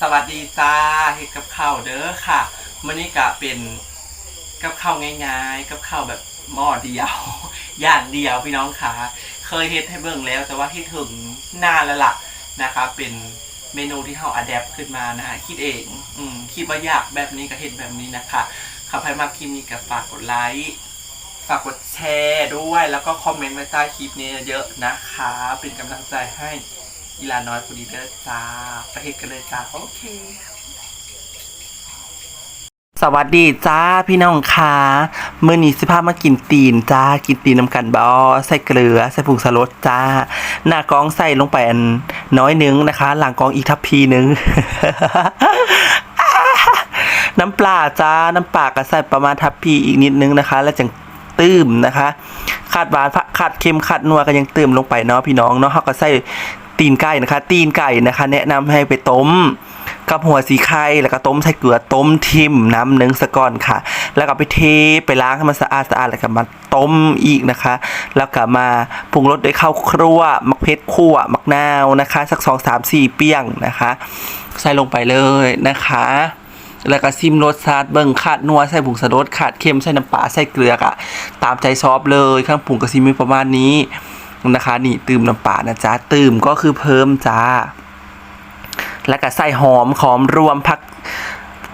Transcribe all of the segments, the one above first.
สวัสดีจ้าเฮ็ดกับข้าวเด้อค่ะมื้อนี้ก็เป็นกับข้าวง่ายๆ กับข้าวแบบหม้อเดียว อย่างเดียวพี่น้องค่ะ เคยเฮ็ดให้เบิ่งแล้ว แต่ว่าที่ถึงนานแล้วล่ะนะคะ เป็นเมนูที่เฮาอัดแอปขึ้นมานะฮะคิดเองอืมคิดว่าอยากแบบนี้ก็เฮ็ดแบบนี้นะคะใครมาคลิปนี้ก็ฝากกดไลค์ฝากกดแชร์ด้วยแล้วก็คอมเมนต์ไว้ใต้คลิปนี้เยอะนะคะ เป็นกำลังใจให้ อีลาน้อยพอดีเด้อจ้าไประเทศกันเลยจ้าโอเคสวัสดีจ้าพี่น้องค่ะมื้อนี้สิพามากินตีนจ้ากินตีนน้ำกันบอใส่เกลือใส่ผงสลดจ้า หน้ากองใส่ลงไปอันน้อยนึงนะคะ หลังกองอีกทัพพีนึง น้ำปลาจ้าน้ำปลาก็ใส่ประมาณทัพพีอีกนิดนึงนะคะ แล้วจังตื้มนะคะขาดหวานขาดเค็มขาดนัวก็ยังเติมลงไปเนาะพี่น้องเนาะเขาก็ใส่ ตีนไก่นะคะ ตีนไก่นะคะ แนะนำให้ไปต้มกับหัวสีไข่แล้วก็ต้มใส่เกลือต้มทิมน้ำหนึ่งสะก่อนค่ะ แล้วก็ไปเทไปล้างให้มันสะอาดสะอาดแล้วก็มาต้มอีกนะคะ แล้วก็มาปรุงรสด้วยข้าวครัวมักเพชรขั่วมักนาวนะคะ สักสองสามสี่เปี้ยงนะคะ ใส่ลงไปเลยนะคะ แล้วก็ซิมรสชาติเบิ่งขาดนัวใส่ผงสะรดขาดเค็มใส่น้ำปลาใส่เกลือกะตามใจชอบเลยข้างปรุงก็ซิมีประมาณนี้ นะคะ นี่ตื่มน้ำปลานะจ๊ะตื่มก็คือเพิ่มจ้า แล้วก็ใส่หอมหอมรวมผัก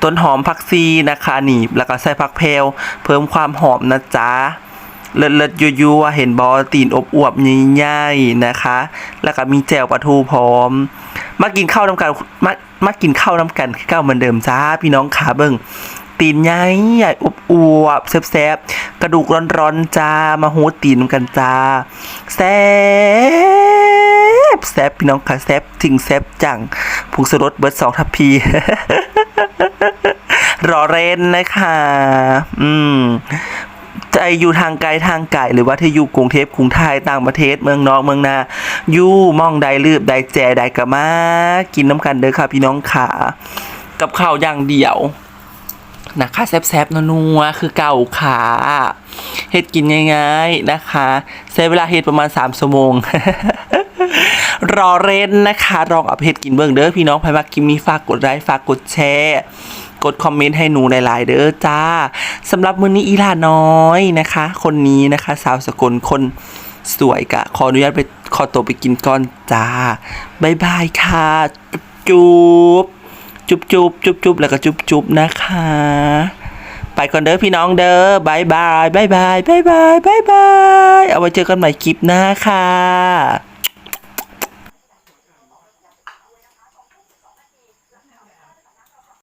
ต้นหอมผักซีนะคะนี่แล้วก็ใส่ผักเพลวเพิ่มความหอมนะจ๊ะเลิศเลิศยัวยัวๆเห็นบอตีนอบอวบใหญ่ๆนะคะ แล้วก็มีแจ่วปลาทูพร้อม มากินข้าวน้ำกันมามากินข้าวน้ำกันเก้าเหมือนเดิมจ้าพี่น้องขาเบิ่งตีนใหญ่ใหญ่อบอวบแซ่บๆกระดูกร้อนๆจ้ามาหูตีนน้ำกันจ้า แซ่บแซ่บพี่น้องค่ะแซ่บจริงแซ่บจังผงสรสเบิร์ดสองทัพพีรอเรนนะคะ อืมใจอยู่ทางไกลทางไกลหรือว่าที่อยู่กรุงเทพกรุงไทยต่างประเทศเมืองนอกเมืองนาอยู่มองใดลืบใดแจใดกะมากินน้ำกันเด้อค่ะพี่น้องขากับข้าวอย่างเดียวนะคะแซบๆนัวๆคือเก่าขา เฮ็ดกินง่ายๆนะคะใช้เวลาเฮ็ดประมาณ3ชั่วโมงรอเล่นนะคะลองเอาเฮ็ดกินเบิ่งเด้อพี่น้องไผมักกินมีฝากกดไลค์ฝากกดแชร์กดคอมเมนต์ให้หนูหลาย ๆ เด้อจ้าสำหรับมื้อนี้อีหลาน้อยนะคะ คนนี้นะคะ สาวสกลคนสวยกะ ขออนุญาตไปขอตัวไปกินก่อนจ้าบายบายค่ะ จุ๊บจุ๊บจุ๊บจุ๊บจุ๊บแล้วก็จุ๊บจุ๊บนะคะ ไปก่อนเด้อพี่น้องเด้อบายบายบายบายบายบายบายบายเอาไว้เจอกันใหม่คลิปหน้าค่ะ